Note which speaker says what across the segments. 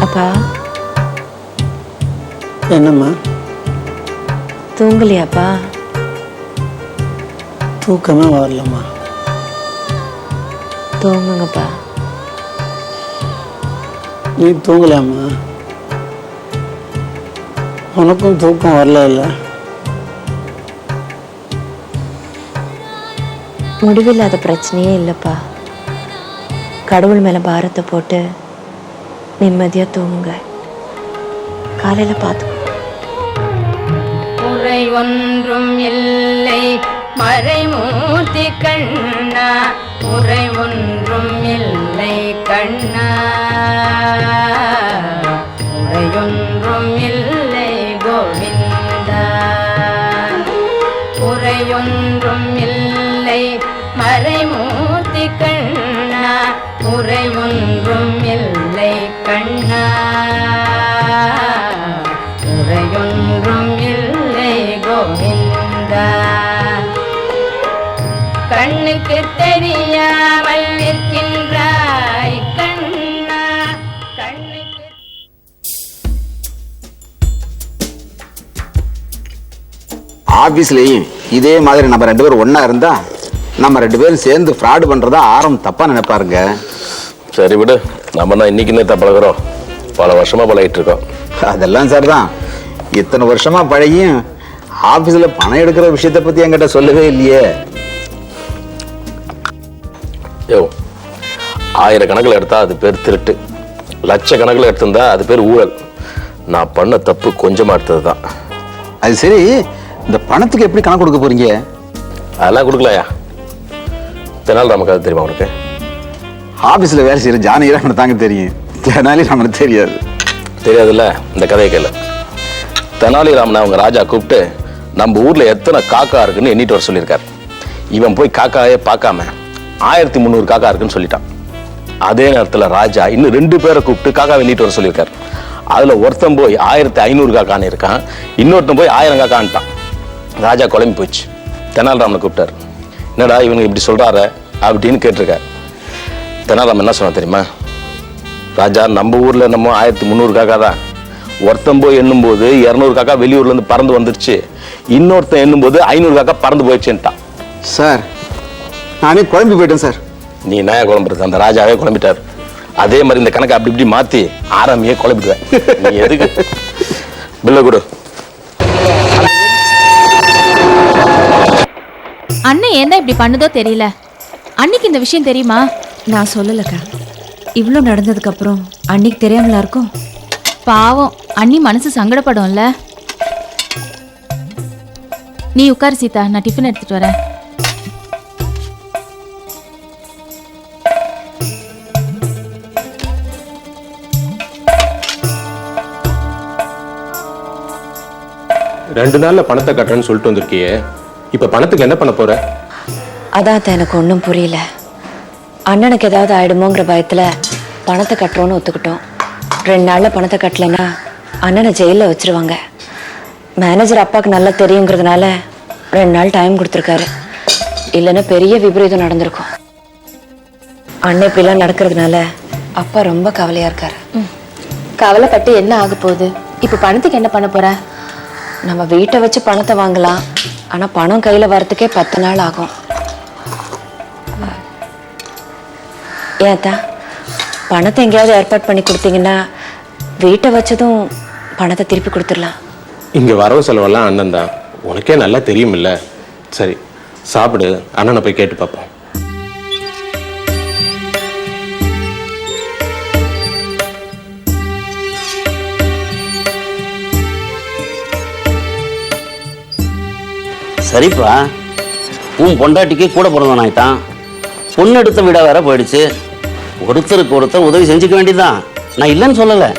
Speaker 1: அப்பா.
Speaker 2: என்னம்மா?
Speaker 1: தூங்கலையாப்பா?
Speaker 2: தூக்கமே வரலம்மா.
Speaker 1: தூங்குங்கப்பா.
Speaker 2: நீ தூங்கலாமா உனக்கும் தூக்கம் வரல இல்லை
Speaker 1: முடிவில்லாத பிரச்சனையே இல்லைப்பா. கடவுள் மேலே பாரத்தை போட்டு நிம்மதியாக தூங்குங்க. காலையில் பார்த்துக்கோ
Speaker 3: குறை ஒன்றும் இல்லை மறைமூர்த்தி கண்ணா. குறை ஒன்றும் இல்லை. கண்ணா. குறையொன்றும் இல்லை கோவிந்தா. குறையொன்றும் இல்லை மறைமூர்த்தி கண்ணா. குறை இல்லை கண்ணா. குறையொன்றும் இல்லை கோவிந்தா. கண்ணுக்கு தெரியாமல்
Speaker 4: ஆஃபீஸ்லேயும் இதே மாதிரி நம்ம ரெண்டு பேரும் ஒன்றா இருந்தா நம்ம ரெண்டு பேரும் சேர்ந்து ஃப்ராடு பண்ணுறதா ஆரம் தப்பாக நினைப்பாருங்க.
Speaker 5: சரி விடு. நம்ம தான் இன்னைக்கு நேத்தா பழகுறோம். பல வருஷமா பழகிட்டு இருக்கோம்.
Speaker 4: அதெல்லாம் சரிதான். இத்தனை வருஷமா பழகியும் ஆஃபீஸில் பணம் எடுக்கிற விஷயத்தை பற்றி என்கிட்ட சொல்லவே இல்லையே.
Speaker 5: யோ ஆயிரக்கணக்கில் எடுத்தா அது பேர் திருட்டு. லட்சக்கணக்கில் எடுத்திருந்தா அது பேர் ஊழல். நான் பண்ண தப்பு கொஞ்சமா எடுத்தது தான்
Speaker 4: அது சரி இந்த பணத்துக்கு எப்படி கணக்கு கொடுக்க போறீங்க?
Speaker 5: அதெல்லாம் கொடுக்கலையா? தெனால் நமக்கு அது தெரியுமா உனக்கு?
Speaker 4: ஆஃபீஸில் வேலை செய்கிற ஜானகிராமன் தாங்க தெரியும். தெனாலி நம்மளுக்கு தெரியாது.
Speaker 5: தெரியாதுல்ல? இந்த கதையை கேளு. தெனாலிராமனை அவங்க ராஜா கூப்பிட்டு நம்ம ஊர்ல எத்தனை காக்கா இருக்குன்னு எண்ணிட்டு வர சொல்லியிருக்காரு. இவன் போய் காக்காயே பார்க்காம ஆயிரத்தி முந்நூறு காக்கா இருக்குன்னு சொல்லிட்டான். அதே நேரத்துல ராஜா இன்னும் ரெண்டு பேரை கூப்பிட்டு காக்கா எண்ணிட்டு வர சொல்லியிருக்காரு. அதுல ஒருத்தன் போய் ஆயிரத்தி ஐநூறு காக்கான்னு இருக்கான் இன்னொருத்தன் போய் ஆயிரம் காக்கான்ட்டான். ராஜா குழம்பி போச்சு தெனாலிராமனை கூப்பிட்டாரு. என்னடா இவனுக்கு இப்படி சொல்றாரு அப்படின்னு கேட்டிருக்காரு. தெனாலிராமன் என்ன சொன்னா தெரியுமா? ராஜா நம்ம ஊர்ல நம்ம ஆயிரத்தி முந்நூறு காக்கா தான். ஒருத்தன் போய் எண்ணும்போது இரநூறு காக்கா வெளியூர்ல இருந்து பறந்து வந்துருச்சு. இன்னொருத்தன் எண்ணும்போது ஐநூறு காக்கா பறந்து போயிடுச்சுன்ட்டான்.
Speaker 4: சார் நானே குழம்பி போயிட்டேன் சார்.
Speaker 5: நீ என்ன குழம்புறது? அந்த ராஜாவே குழம்பிட்டாரு. அதே மாதிரி இந்த கணக்கை அப்படி இப்படி மாத்தி ஆரம்பியே குழம்பிடுவேன். நீ எதுக்கு? பில்ல கொடு.
Speaker 6: அண்ணன் ஏன் இப்படி பண்ணுதோ தெரியல. அன்னைக்கு இந்த விஷயம் தெரியுமா?
Speaker 7: நான் சொல்லலக்கா. இவ்வளோ நடந்ததுக்கு அப்புறம் அன்னைக்கு தெரியாமலா இருக்கும்?
Speaker 6: பாவம் அண்ணி மனசு சங்கடப்படும்ல. நீ உட்காரு சீதா நான் டிஃபன் எடுத்துட்டு வரேன்.
Speaker 8: ரெண்டு நாள்ல பணத்தை கட்டுறேன்னு சொல்லிட்டு வந்திருக்கியே. இப்ப பணத்துக்கு என்ன பண்ண போற?
Speaker 1: அதான் எனக்கு ஒன்றும் புரியல. அண்ணனுக்கு ஏதாவது ஆயிடுமோங்கிற பயத்தில் பணத்தை கட்டுறோன்னு ஒத்துக்கிட்டோம். ரெண்டு நாளில் பணத்தை கட்டலைன்னா அண்ணனை ஜெயிலில் வச்சிருவாங்க. மேனேஜர் அப்பாவுக்கு நல்லா தெரியுங்கிறதுனால ரெண்டு நாள் டைம் கொடுத்துருக்காரு. இல்லைன்னா பெரிய விபரீதம் நடந்திருக்கும். அண்ணன் இப்படிலாம் நடக்கிறதுனால அப்பா ரொம்ப கவலையாக இருக்காரு.
Speaker 6: கவலைப்பட்டு என்ன ஆக போகுது? இப்ப பணத்துக்கு என்ன பண்ண போற?
Speaker 1: நம்ம வீட்டை வச்சு பணத்தை வாங்கலாம். ஆனால் பணம் கையில் வரத்துக்கே பத்து நாள் ஆகும். ஏத்தா பணத்தை எங்கேயாவது ஏற்பாடு பண்ணி கொடுத்தீங்கன்னா வீட்டை வச்சதும் பணத்தை திருப்பி கொடுத்துடலாம்.
Speaker 8: இங்கே வரவு செலவெல்லாம் அண்ணன் தான். உனக்கே நல்லா தெரியுமில்ல. சரி சாப்பிடு. அண்ணனை போய் கேட்டு பார்ப்போம்.
Speaker 9: சரிப்பா. உன் பொண்டாட்டிக்கு கூட பிறந்தவன் ஆயிட்டான். பொண்ணு எடுத்த வீடாக வேற போயிடுச்சு. ஒருத்தருக்கு ஒருத்தர் உதவி செஞ்சுக்க வேண்டியதுதான். நான் இல்லைன்னு சொல்லலை.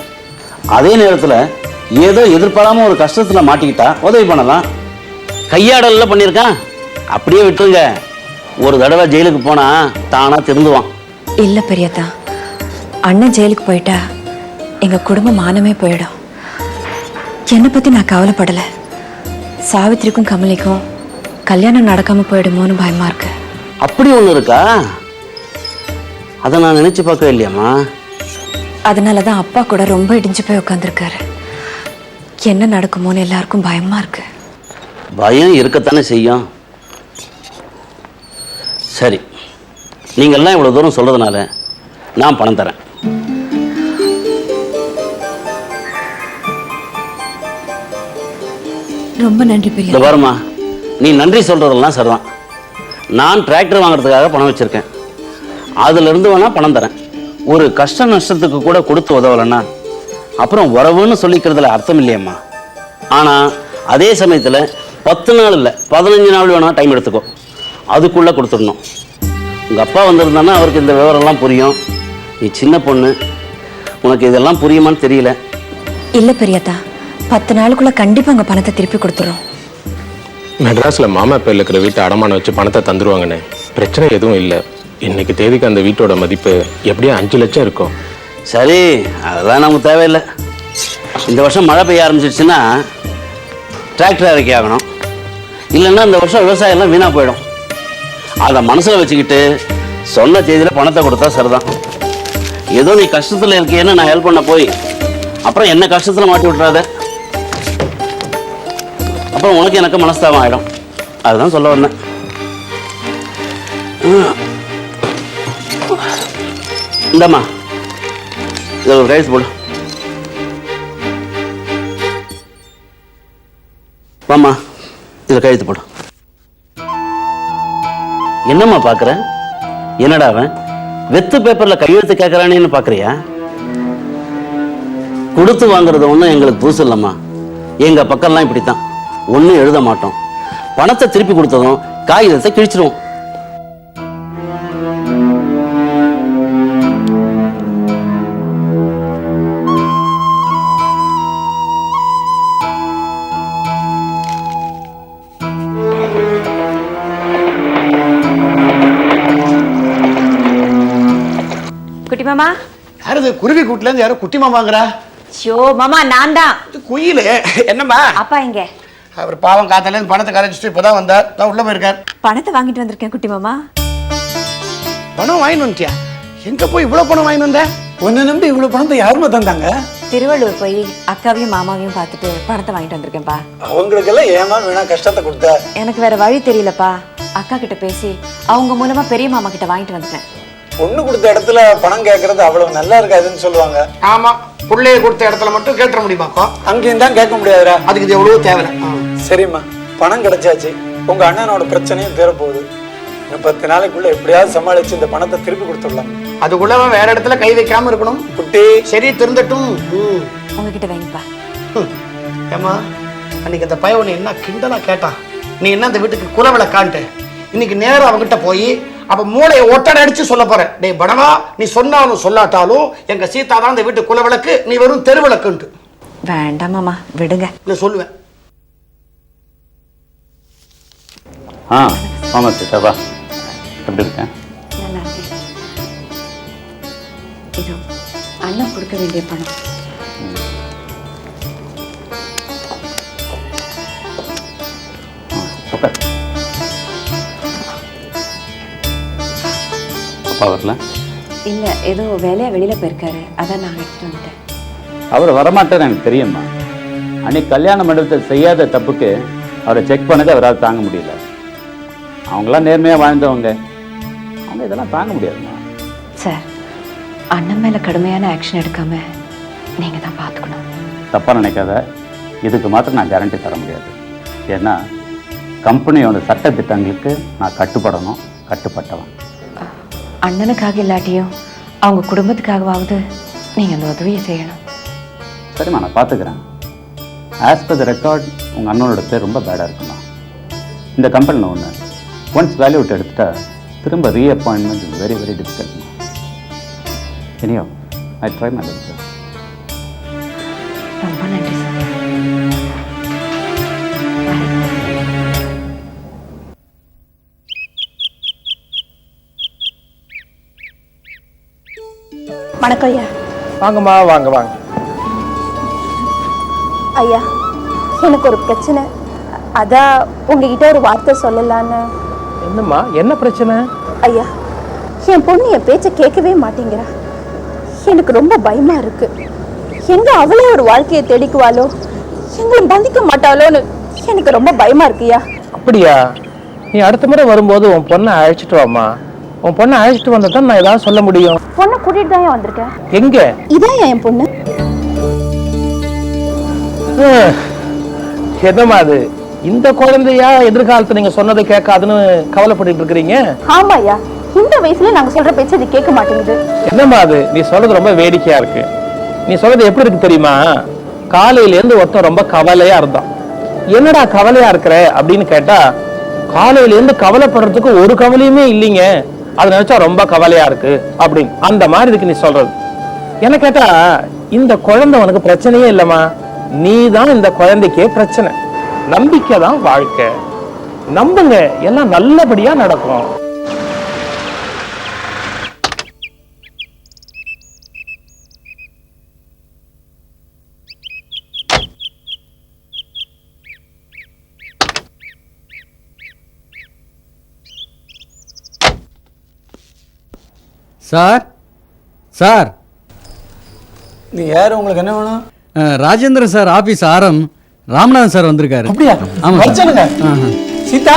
Speaker 9: அதே நேரத்தில் ஏதோ எதிர்பாராம ஒரு கஷ்டத்தில் மாட்டிக்கிட்டா உதவி பண்ணலாம். கையாடலில் பண்ணியிருக்கான். அப்படியே விட்டுருங்க. ஒரு தடவை ஜெயிலுக்கு போனா தானா திருந்துவான்.
Speaker 1: இல்லை பெரியதா அண்ணன் ஜெயிலுக்கு போயிட்டா எங்க குடும்ப மானமே போயிடும். என்னை பத்தி நான் கவலைப்படலை. சாவித்திரிக்கும் கமலிக்கும் கல்யாணம் நடக்காம போயிடுமோன்னு பயமா இருக்கு.
Speaker 9: அப்படி ஒன்று இருக்கா? அதை நான் நினைச்சு பார்க்கவே இல்லையாம்மா.
Speaker 1: அதனால தான் அப்பா கூட ரொம்ப இடிஞ்சு போய் உட்காந்துருக்காரு என்ன நடக்குமோன்னு எல்லாருக்கும் பயமா இருக்கு.
Speaker 9: பயம் இருக்கத்தானே செய்யும். சரி நீங்கள்லாம் இவ்வளோ தூரம் சொல்கிறதுனால நான் பணம் தரேன்.
Speaker 1: ரொம்ப நன்றி பிரியா.
Speaker 9: பாருமா நீ நன்றி சொல்கிறதெல்லாம் சரிதான். நான் டிராக்டர் வாங்குறதுக்காக பணம் வச்சுருக்கேன். அதிலிருந்து வேணால் பணம் தரேன். ஒரு கஷ்ட நஷ்டத்துக்கு கூட கொடுத்து உதவலைன்னா அப்புறம் உறவுன்னு சொல்லிக்கிறதுல அர்த்தம் இல்லையம்மா. ஆனால் அதே சமயத்தில் பத்து நாள் இல்லை பதினஞ்சு நாள் வேணால் டைம் எடுத்துக்கோ. அதுக்குள்ளே கொடுத்துடணும். உங்கள் அப்பா வந்திருந்தானா அவருக்கு இந்த விவரம்லாம் புரியும். நீ சின்ன பொண்ணு. உனக்கு இதெல்லாம் புரியுமான்னு தெரியல.
Speaker 1: இல்லை பெரியதா பத்து நாளுக்குள்ளே கண்டிப்பாக உங்க பணத்தை திருப்பி கொடுத்துறோம்.
Speaker 10: மெட்ராஸில் மாமா பேரில் இருக்கிற வீட்டை அடமானம் வச்சு பணத்தை தந்துடுவாங்கண்ணே பிரச்சனை எதுவும் இல்லை. இன்னைக்கு தேதிக்கு அந்த வீட்டோட மதிப்பு எப்படியும் அஞ்சு லட்சம் இருக்கும்.
Speaker 9: சரி அதெல்லாம் நமக்கு தேவையில்லை. இந்த வருஷம் மழை பெய்ய ஆரம்பிச்சிடுச்சுன்னா டிராக்டர் இறக்கி ஆகணும். இல்லைன்னா இந்த வருஷம் விவசாயம்லாம் வீணாக போயிடும். அதை மனசில் வச்சுக்கிட்டு சொன்ன தேதியில் பணத்தை கொடுத்தா சரிதான். ஏதோ நீ கஷ்டத்தில் இருக்கேன்னு நான் ஹெல்ப் பண்ண போய் அப்புறம் என்ன கஷ்டத்தில் மாட்டி விட்றாத அப்புறம் உனக்கு எனக்கு மனஸ்தாபம் ஆகிடும் அதுதான் சொல்ல வந்தேன். இந்தம்மா. இதில் ஒரு ரைஸ் போடு. வாம்மா. இதில் கழுத்து போடு. என்னம்மா பார்க்குற? என்னடா அவன்? வெத்து பேப்பரில் கையெழுத்து கேட்குறானேன்னு பார்க்குறியா? கொடுத்து வாங்குறது ஒன்றும் எங்களுக்கு புதுசு இல்லைம்மா. எங்கள் பக்கம்லாம் இப்படி தான் ஒன்றும் எழுத மாட்டோம். பணத்தை திருப்பி கொடுத்ததும் காகிதத்தை கிழிச்சிருவோம்.
Speaker 11: குட்டி மாமா?
Speaker 12: யாரு இது? குருவி கூட்டுல இருந்து யாரோ குட்டி மாமாங்கிறா?
Speaker 11: ஷோ மாமா நான் தான்.
Speaker 12: குயில். என்னம்மா?
Speaker 11: அப்பா எங்க?
Speaker 12: அவர் பாவம் காத்தால இருந்து பணத்தை கரைச்சிட்டு இப்பதான் வந்தார். தான் உள்ள போயிருக்கார்.
Speaker 1: பணத்தை வாங்கிட்டு வந்திருக்கேன் குட்டி மாமா.
Speaker 12: பணம் வாங்கிட்டு வந்துட்டியா? எங்க போய் இவ்வளவு பணம் வாங்கிட்டு வந்த?
Speaker 2: உன்னை நம்பி இவ்வளவு பணத்தை யாருமா தந்தாங்க?
Speaker 1: திருவள்ளூர் போய் அக்காவையும் மாமாவையும் பார்த்துட்டு பணத்தை வாங்கிட்டு வந்திருக்கேன்ப்பா.
Speaker 2: அவங்களுக்கெல்லாம் ஏமா வேணா கஷ்டத்தை கொடுத்த?
Speaker 1: எனக்கு வேற வழி தெரியலப்பா. அக்கா கிட்ட பேசி அவங்க மூலமா பெரிய மாமா கிட்ட வாங்கிட்டு வந்துட்டேன்.
Speaker 2: பொண்ணு கொடுத்த இடத்துல பணம் கேட்கறது அவ்வளவு நல்லா இருக்காதுன்னு சொல்லுவாங்க.
Speaker 12: ஆமா புள்ளைய கொடுத்த இடத்துல மட்டும் கேட்டுற முடியுமாக்கோ
Speaker 2: அங்கேயும் தான் கேட்க முடியாதுடா.
Speaker 12: அதுக்கு இது எவ்வளவு தேவை.
Speaker 2: சரிம்மா. பணம் கிடைச்சாச்சு. உங்க அண்ணனோட பிரச்சனையும் தீரப்போகுது. இன்னும் பத்து நாளைக்குள்ள எப்படியாவது சமாளிச்சு இந்த பணத்தை திருப்பி கொடுத்துடலாம்.
Speaker 12: அதுக்குள்ள அவன் வேற இடத்துல கை வைக்காம இருக்கணும்.
Speaker 2: குட்டி.
Speaker 12: சரி திருந்தட்டும். ம்.
Speaker 1: உங்ககிட்ட வைங்கப்பா.
Speaker 12: ஏம்மா அன்னைக்கு அந்த பையன் உன்னை என்ன கிண்டலா கேட்டான். நீ என்ன அந்த வீட்டுக்கு குலவிளக்கான்ட்டு இன்னைக்கு நேரா அவன்கிட்ட போய் அப்ப மூளையை ஒட்டடை அடிச்சு சொல்ல போற. டேய் படவா நீ சொன்னாலும் சொல்லாட்டாலும் எங்க சீதா தான் இந்த வீட்டு குலவிளக்கு நீ வெறும் தெருவிளக்குன்ட்டு.
Speaker 1: வேண்டாம் மாமா விடுங்க.
Speaker 12: இல்லை சொல்லுவேன்.
Speaker 9: ஆ ஆமாம் சீதா வா. எப்படி இருக்கேன்
Speaker 1: நல்லா இருக்கேன். இதோ அண்ணன் கொடுக்க வேண்டிய பணம்.
Speaker 9: உட்கார் அப்பா வரல?
Speaker 1: இல்ல ஏதோ வேலையா வெளியில போயிருக்காரு. அதான் நான் எடுத்துட்டு வந்துட்டேன்.
Speaker 13: அவர் வரமாட்டார் எனக்கு தெரியுமா அன்னைக்கு கல்யாண மண்டபத்தை செய்யாத தப்புக்கு அவரை செக் பண்ணது அவரால் தாங்க முடியல. அவங்களாம் நேர்மையாக வாழ்ந்தவங்க. அவங்க இதெல்லாம் தாங்க முடியாதுமா?
Speaker 1: சார் அண்ணன் மேல கடுமையான ஆக்ஷன் எடுக்காம நீங்க தான் பாத்துக்கணும்
Speaker 13: தப்பாக நினைக்காத. இதுக்கு மாத்திரம் நான் கேரண்டி தர முடியாது. ஏன்னா கம்பெனியோட சட்ட திட்டங்களுக்கு நான் கட்டுப்படணும் கட்டுப்பட்டவன்.
Speaker 1: அண்ணனுக்காக இல்லாட்டியும் அவங்க குடும்பத்துக்காகவாவது நீங்க அந்த உதவியை செய்யணும்.
Speaker 13: சரிம்மா நான் பார்த்துக்கிறேன். ஆஸ் பர் த ரெக்கார்ட் உங்கள் அண்ணனோட பேர் ரொம்ப பேடாக இருக்குமா இந்த கம்பெனியில் ஒன்று ஒன்ஸ் வேல்யூ விட்டு எடுத்துட்டா திரும்ப ரீஅப்பாயின்மெண்ட் இஸ் வெரி வெரி டிஃபிகல்ட்மா எனியோ ஐ ட்ரை மை பெஸ்ட்
Speaker 1: ரொம்ப நன்றி சார்
Speaker 7: வணக்கம் ஐயா.
Speaker 2: வாங்கம்மா வாங்க வாங்க.
Speaker 7: ஐயா எனக்கு ஒரு பிரச்சனை. அதான் உங்ககிட்ட ஒரு வார்த்தை சொல்லலான்னு.
Speaker 2: என்னம்மா? என்ன பிரச்சனை?
Speaker 7: ஐயா என் பொண்ணு என் பேச்சை கேட்கவே மாட்டேங்கிறா. எனக்கு ரொம்ப பயமா இருக்கு. எங்க அவளே ஒரு வாழ்க்கையை தேடிக்குவாளோ? எங்களை பந்திக்க மாட்டாளோன்னு எனக்கு ரொம்ப பயமா இருக்குயா
Speaker 2: அப்படியா? நீ அடுத்த முறை வரும்போது உன் பொண்ணை அழைச்சிட்டு வாம்மா. உன் பொண்ணை அழைச்சிட்டு வந்தா தான் நான் ஏதாவது சொல்ல முடியும்.
Speaker 7: பொண்ணை கூட்டிட்டு தான் வந்திருக்கேன்
Speaker 2: எங்க?
Speaker 7: இதான் என் பொண்ணு?
Speaker 2: என்னம்மா அது? இந்த குழந்தையா எதிர்காலத்துல நீங்க சொன்னதை கேட்காதுன்னு கவலைப்பட்டுட்டு இருக்கிறீங்க?
Speaker 7: ஆமாய்யா. இந்த வயசுல நாங்க சொல்ற பேச்சு அது கேட்க மாட்டேங்குது.
Speaker 2: என்னம்மா அது? நீ சொல்றது ரொம்ப வேடிக்கையா இருக்கு. நீ சொல்றது எப்படி இருக்கு தெரியுமா? காலையில இருந்து ஒருத்தன் ரொம்ப கவலையா இருந்தான். என்னடா கவலையா இருக்கிற அப்படின்னு கேட்டா காலையில இருந்து கவலைப்படுறதுக்கு ஒரு கவலையுமே இல்லைங்க. அதை நினைச்சா ரொம்ப கவலையா இருக்கு அப்படின்னு. அந்த மாதிரி இருக்கு நீ சொல்றது. என்ன கேட்டா இந்த குழந்தை உனக்கு பிரச்சனையே இல்லம்மா. நீ தான் இந்த குழந்தைக்கே பிரச்சனை. நம்பிக்கை தான் வாழ்க்கை. நம்புங்க எல்லாம் நல்லபடியா நடக்கும்.
Speaker 14: Sir sir.
Speaker 2: நீ யாரு? உங்களுக்கு என்ன வேணும்?
Speaker 14: அஹ், ராஜேந்திரன் சார் ஆபீஸ் ஆரம். ராமநாதன் சார் வந்திருக்காரு.
Speaker 2: அப்படியா?
Speaker 14: ஆமா.
Speaker 2: வச்சனுங்க. சீதா?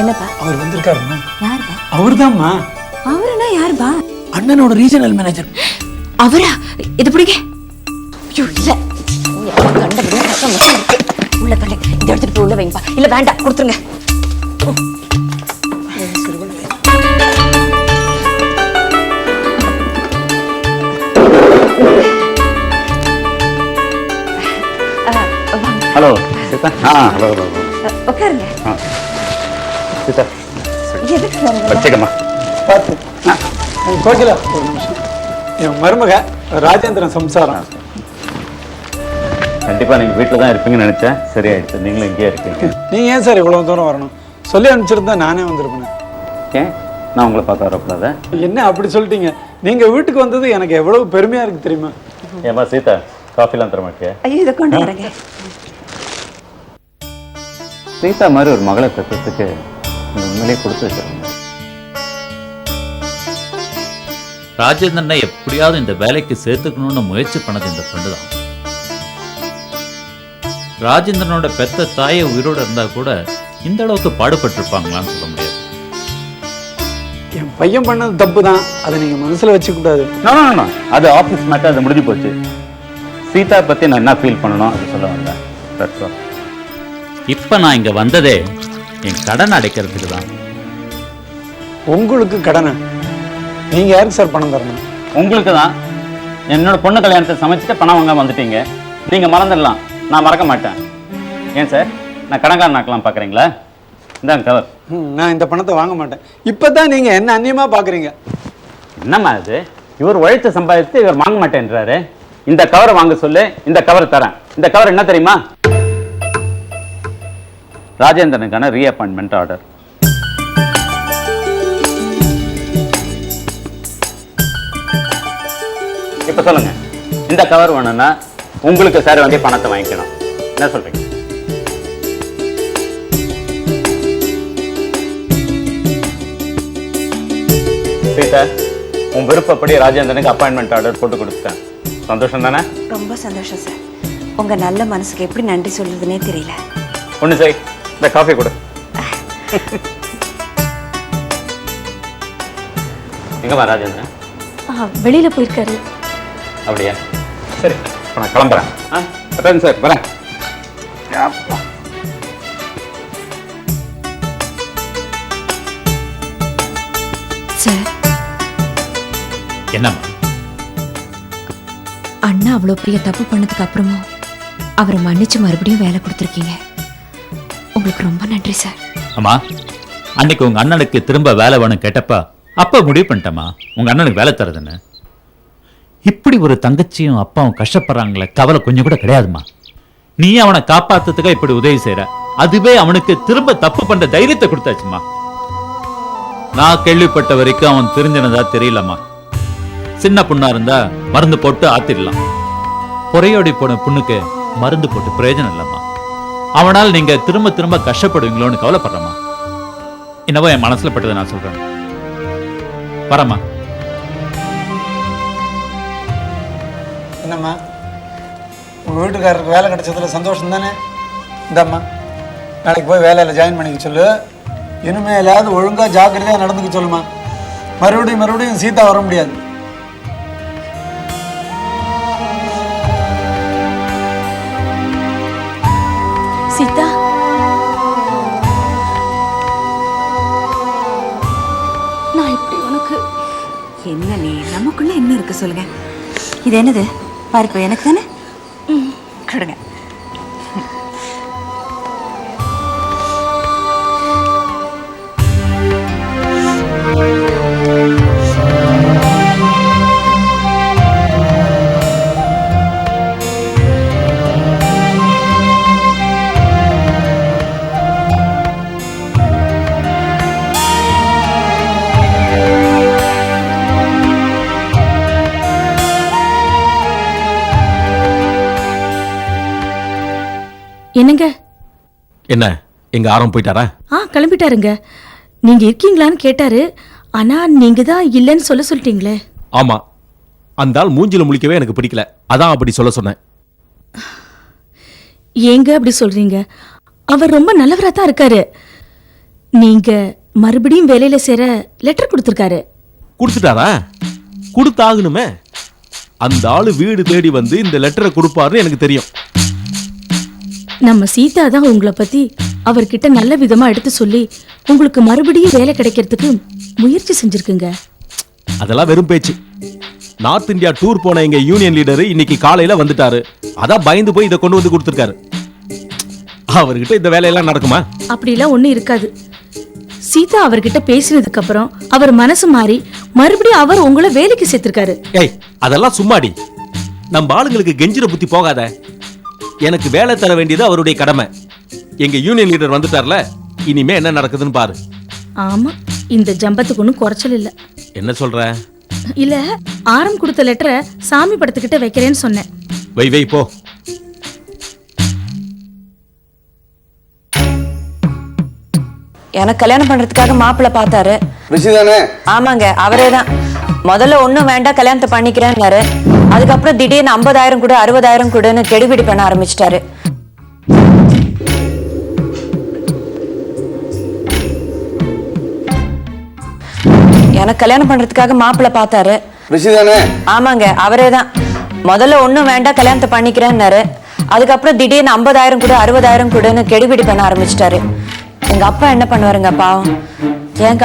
Speaker 7: என்னப்பா?
Speaker 2: அவர் வந்திருக்காருமா?
Speaker 7: யாருப்பா?
Speaker 2: அவர்தாம்மா.
Speaker 7: அவருனா யாருப்பா?
Speaker 2: அண்ணனோட ரீஜனல் மேனேஜர்
Speaker 7: அவரா? இது பிடிக்க ஐயோ இல்ல. கண்டபடியா உள்ள தள்ளி. இதை எடுத்துட்டு போய் உள்ள வைங்கப்பா. இல்ல வேண்டாம். கொடுத்துருங்க.
Speaker 13: ஹலோ சீதா ஆ ஹலோ ஹலோ
Speaker 7: உட்காருங்க
Speaker 13: சீதா
Speaker 7: எதுக்கு?
Speaker 13: வச்சுக்கம்மா.
Speaker 2: பார்த்து. கோகிலா. ஒரு நிமிஷம். என் மருமக ராஜேந்திரன் சம்சாரம்.
Speaker 13: கண்டிப்பாக நீங்கள் வீட்டில் தான் இருப்பீங்கன்னு நினச்சேன். சரியாயிடுச்சு நீங்களும் இங்கேயே இருக்கீங்க.
Speaker 2: நீங்க ஏன் சார் இவ்வளவு தூரம் வரணும்? சொல்லி அனுப்பிச்சிருந்தா நானே வந்திருப்பேன்.
Speaker 13: ஏன்? நான் உங்களை பார்க்க வரக்கூடாதா?
Speaker 2: என்ன அப்படி சொல்லிட்டீங்க? நீங்க வீட்டுக்கு வந்தது எனக்கு எவ்வளவு பெருமையா இருக்கு தெரியுமா?
Speaker 13: ஏம்மா சீதா காஃபிலாம் தர மாட்டியா
Speaker 7: ஐயோ இதை கொண்டு வரேங்க.
Speaker 13: சீதா மாதிரி ஒரு மகளை பெற்றதுக்கு நீங்க உண்மையிலேயே கொடுத்து வச்சிருக்கீங்க.
Speaker 15: ராஜேந்திரனை எப்படியாவது இந்த வேலைக்கு சேர்த்துக்கணும்னு முயற்சி பண்ணது இந்த ஃப்ரெண்டு தான். ராஜேந்திரனோட பெத்த தாயை உயிரோட இருந்தா கூட இந்த அளவுக்கு பாடுபட்டிருப்பாங்களான்னு சொல்ல முடியாது.
Speaker 2: என் பையன் பண்ணது தப்பு தான் அதை நீங்க மனசுல வச்சுக்க கூடாது
Speaker 13: No, no, no, no. அது ஆஃபீஸ் மேட்டர் அது முடிஞ்சு போச்சு. சீதா பற்றி நான் என்ன ஃபீல் பண்ணணும் அது சொல்ல வந்தேன்.
Speaker 15: இப்ப நான் இங்க வந்ததே என் கடன் அடைக்கிறதுக்கு தான்.
Speaker 2: உங்களுக்கு கடனை நீங்க யாருக்கு சார் பணம் தரணும்?
Speaker 13: உங்களுக்கு தான். என்னோட பொண்ணு கல்யாணத்தை சமைச்சிட்டு பணம் வாங்க வந்துட்டீங்க. நீங்கள் மறந்துடலாம். நான் மறக்க மாட்டேன். ஏன் சார்? நான் கடன்காரன் ஆக்கலாம் பார்க்குறீங்களா இந்தாங்க கவர்
Speaker 2: ம், நான் இந்த பணத்தை வாங்க மாட்டேன். இப்பதான் நீங்க என்ன அந்நியமா பாக்குறீங்க?
Speaker 13: என்னம்மா இது இவர் உழைத்து சம்பாதித்து இவர் வாங்க மாட்டேன்றாரு. இந்த கவரை வாங்க சொல்லு இந்த கவர் தரேன். இந்த கவர் என்ன தெரியுமா? ராஜேந்திரனுக்கான ரீஅப்பாயின்மெண்ட் ஆர்டர் இப்ப சொல்லுங்க இந்த கவர் வேணும்னா உங்களுக்கு சார் வேண்டிய பணத்தை வாங்கிக்கணும். என்ன சொல்றீங்க? சீதா உன் விருப்பப்படி ராஜேந்திரனுக்கு அப்பாயின்மெண்ட் ஆர்டர் போட்டு கொடுத்துட்டேன். சந்தோஷம் தானே?
Speaker 7: ரொம்ப சந்தோஷம் சார் உங்க நல்ல மனசுக்கு எப்படி நன்றி சொல்றதுனே தெரியல.
Speaker 13: ஒன்று செய் இந்த காஃபி கொடு. எங்கம்மா ராஜேந்திரன்?
Speaker 7: வெளியில போயிருக்காரு.
Speaker 13: அப்படியா? சரி இப்ப நான் கிளம்புறேன். ஆ. வரேன் சார் வரேன். அப்பா.
Speaker 7: சார்.
Speaker 15: என்னம்மா?
Speaker 7: அண்ணா அவ்வளோ பெரிய தப்பு பண்ணதுக்கு அப்புறமும் அவரை மன்னிச்சு மறுபடியும் வேலை கொடுத்துருக்கீங்க. உங்களுக்கு ரொம்ப நன்றி சார்.
Speaker 15: அம்மா அன்னைக்கு உங்க அண்ணனுக்கு திரும்ப வேலை வேணும் கேட்டப்ப அப்ப முடிவு பண்ணிட்டேம்மா. உங்க அண்ணனுக்கு வேலை தரதுன்னு. இப்படி ஒரு தங்கச்சியும் அப்பாவும் கஷ்டப்படுறாங்களே கவலை கொஞ்சம் கூட கிடையாதும்மா. நீ அவனை காப்பாத்துறதுக்கு இப்படி உதவி செய்யற அதுவே அவனுக்கு திரும்ப தப்பு பண்ற தைரியத்தை கொடுத்தாச்சுமா நான் கேள்விப்பட்ட வரைக்கும் அவன் தெரிஞ்சினதா தெரியலம்மா. சின்ன பொண்ணா இருந்தா மருந்து போட்டு ஆத்திடலாம். பொறையோடி போன பொண்ணுக்கு மருந்து போட்டு பிரயோஜனம் இல்லம்மா. அவனால் நீங்க திரும்ப திரும்ப கஷ்டப்படுவீங்களோன்னு கவலைப்படுறமா என்னவோ என் மனசுல பட்டதை நான் சொல்றேன். வரமா
Speaker 16: என்னம்மா? உங்கள் வீட்டுக்காரருக்கு வேலை கிடைச்சதுல சந்தோஷம் தானே இந்தாம்மா நாளைக்கு போய் வேலையில் ஜாயின் பண்ணிக்க சொல்லு. இனிமேலாவது ஒழுங்காக ஜாக்கிரதையாக நடந்துக்க சொல்லுமா மறுபடியும் மறுபடியும் சீதா வர முடியாது.
Speaker 1: இது என்னது? பருப்பு எனக்கு தானே?
Speaker 6: என்னங்க?
Speaker 8: என்ன எங்க ஆரம் போயிட்டாரா?
Speaker 6: ஆ கிளம்பிட்டாருங்க. நீங்க இருக்கீங்களான்னு கேட்டாரு. ஆனா நீங்க தான் இல்லைன்னு சொல்ல சொல்லிட்டீங்களே.
Speaker 8: ஆமா. அந்த ஆள் மூஞ்சில முழிக்கவே எனக்கு பிடிக்கல. அதான் அப்படி சொல்ல சொன்னேன்.
Speaker 6: ஏங்க அப்படி சொல்றீங்க? அவர் ரொம்ப நல்லவரா தான் இருக்காரு. நீங்க மறுபடியும் வேலையில சேர லெட்டர் கொடுத்துருக்காரு.
Speaker 8: கொடுத்துட்டாரா? கொடுத்தாகணுமே. அந்த ஆளு வீடு தேடி வந்து இந்த லெட்டரை கொடுப்பாருன்னு எனக்கு தெரியும்.
Speaker 6: நம்ம சீதா தான் உங்களை பத்தி அவர்கிட்ட நல்ல விதமா எடுத்து சொல்லி உங்களுக்கு மறுபடியும் வேலை கிடைக்கிறதுக்கு முயற்சி செஞ்சிருக்குங்க.
Speaker 8: அதெல்லாம் வெறும் பேச்சு. நார்த் இந்தியா டூர் போன எங்க யூனியன் லீடர் இன்னைக்கு காலையில வந்துட்டாரு. அதான் பயந்து போய் இதை கொண்டு வந்து கொடுத்துருக்காரு. அவர்கிட்ட இந்த வேலையெல்லாம் நடக்குமா?
Speaker 6: அப்படிலாம் ஒண்ணும் இருக்காது. சீதா அவர்கிட்ட பேசினதுக்கு அப்புறம் அவர் மனசு மாறி மறுபடியும் அவர் உங்களை வேலைக்கு சேர்த்திருக்காரு.
Speaker 8: ஏய் அதெல்லாம் சும்மாடி. நம்ம ஆளுங்களுக்கு கெஞ்சிர புத்தி போகாத. எனக்கு வேலை தர வேண்டியது அவருடைய கடமை. எங்க யூனியன் லீடர் வந்துட்டார்ல இனிமே என்ன நடக்குதுன்னு பாரு.
Speaker 6: ஆமா இந்த ஜம்பத்துக்கு ஒன்றும் குறைச்சல் இல்ல.
Speaker 8: என்ன சொல்ற?
Speaker 6: இல்ல ஆரம் கொடுத்த லெட்டரை சாமி படத்துக்கிட்ட வைக்கிறேன்னு சொன்னேன்.
Speaker 8: வை வை போ.
Speaker 1: எனக்கு கல்யாணம் பண்றதுக்காக மாப்பிள்ளை பார்த்தாரு.
Speaker 16: ரிஷி தானே?
Speaker 1: ஆமாங்க அவரே தான். முதல்ல ஒண்ணும் வேண்டாம் கல்யாணத்தை பண்ணிக்கிறேன்னாரு. அதுக்கப்புறம் திடீர்னு ஐம்பதாயிரம் கொடு அறுபதாயிரம் கொடுன்னு கெடுபிடி பண்ண ஆரம்பிச்சிட்டாரு. எனக்கு கல்யாணம் பண்றதுக்காக மாப்பிள்ளை பார்த்தாரு. ஆமாங்க அவரே தான் முதல்ல ஒண்ணும் வேண்டாம் கல்யாணத்தை பண்ணிக்கிறேன்னாரு. அதுக்கப்புறம் திடீர்னு ஐம்பதாயிரம் கொடு அறுபதாயிரம் கொடுன்னு கெடுபிடி பண்ண ஆரம்பிச்சிட்டாரு. எங்க அப்பா என்ன பண்ணுவாருங்க பாவம். என்